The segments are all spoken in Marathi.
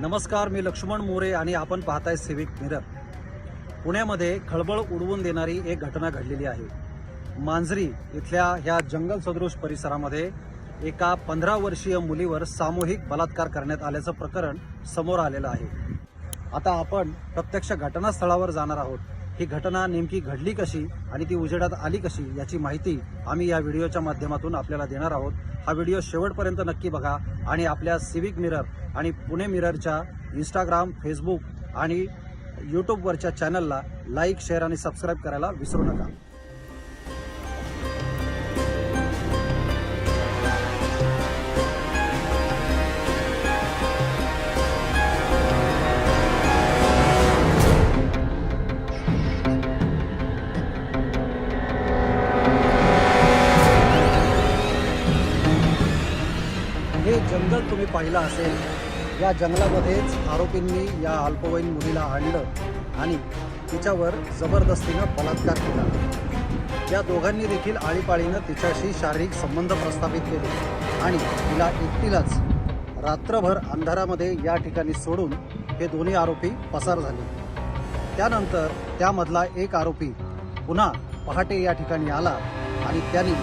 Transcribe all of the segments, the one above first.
नमस्कार मी लक्ष्मण मोरे आणि आपण पाहताय सिविक मिरर. पुण्यामध्ये खळबळ उडवून देणारी एक घटना घडलेली आहे. मांजरी इथल्या ह्या जंगल सदृश परिसरामध्ये एका पंधरा वर्षीय मुलीवर सामूहिक बलात्कार करण्यात आल्याचं प्रकरण समोर आलेलं आहे. आता आपण प्रत्यक्ष घटनास्थळावर जाणार आहोत. ही घटना नेमकी घडली कशी आणि ती उजेडात आली कशी याची माहिती आम्ही या व्हिडिओच्या माध्यमातून आपल्याला देणार आहोत. हा व्हिडिओ शेवटपर्यंत नक्की बघा आणि आपल्या सिविक मिरर आणि पुणे मिररच्या इंस्टाग्राम फेसबुक आणि यूट्यूबवरच्या चॅनलला लाईक शेअर आणि सबस्क्राईब करायला विसरू नका. हे जंगल तुम्ही पाहिलं असेल या जंगलामध्येच आरोपींनी या अल्पवयीन मुलीला आणलं आणि तिच्यावर जबरदस्तीनं बलात्कार केला. या दोघांनी देखील आळीपाळीनं तिच्याशी शारीरिक संबंध प्रस्थापित केले आणि तिला एकटीलाच रात्रभर अंधारामध्ये या ठिकाणी सोडून हे दोन्ही आरोपी पसार झाले. त्यानंतर त्यामधला एक आरोपी पुन्हा पहाटे या ठिकाणी आला आणि त्यांनी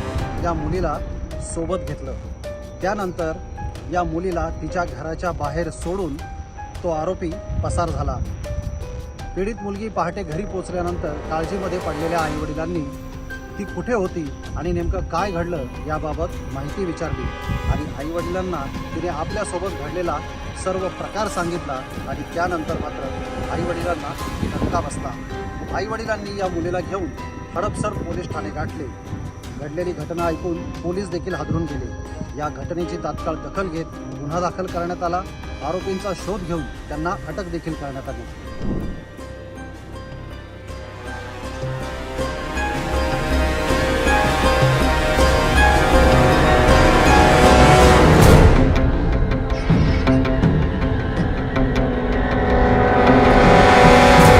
या मुलीला सोबत घेतलं. त्यानंतर या मुलीला तिच्या घराच्या बाहेर सोडून तो आरोपी पसार झाला. पीडित मुलगी पहाटे घरी पोचल्यानंतर काळजीमध्ये पडलेल्या आईवडिलांनी ती कुठे होती आणि नेमकं काय घडलं याबाबत माहिती विचारली आणि आईवडिलांना तिने आपल्यासोबत घडलेला सर्व प्रकार सांगितला आणि त्यानंतर मात्र आईवडिलांना धक्का बसला. आईवडिलांनी या मुलीला घेऊन हडपसर पोलीस ठाणे गाठले. घडलेली घटना ऐकून पोलीस देखील हादरून गेले. या घटनेची तात्काळ दखल घेत गुन्हा दाखल करण्यात आला. आरोपींचा शोध घेऊन त्यांना अटक देखील करण्यात आली.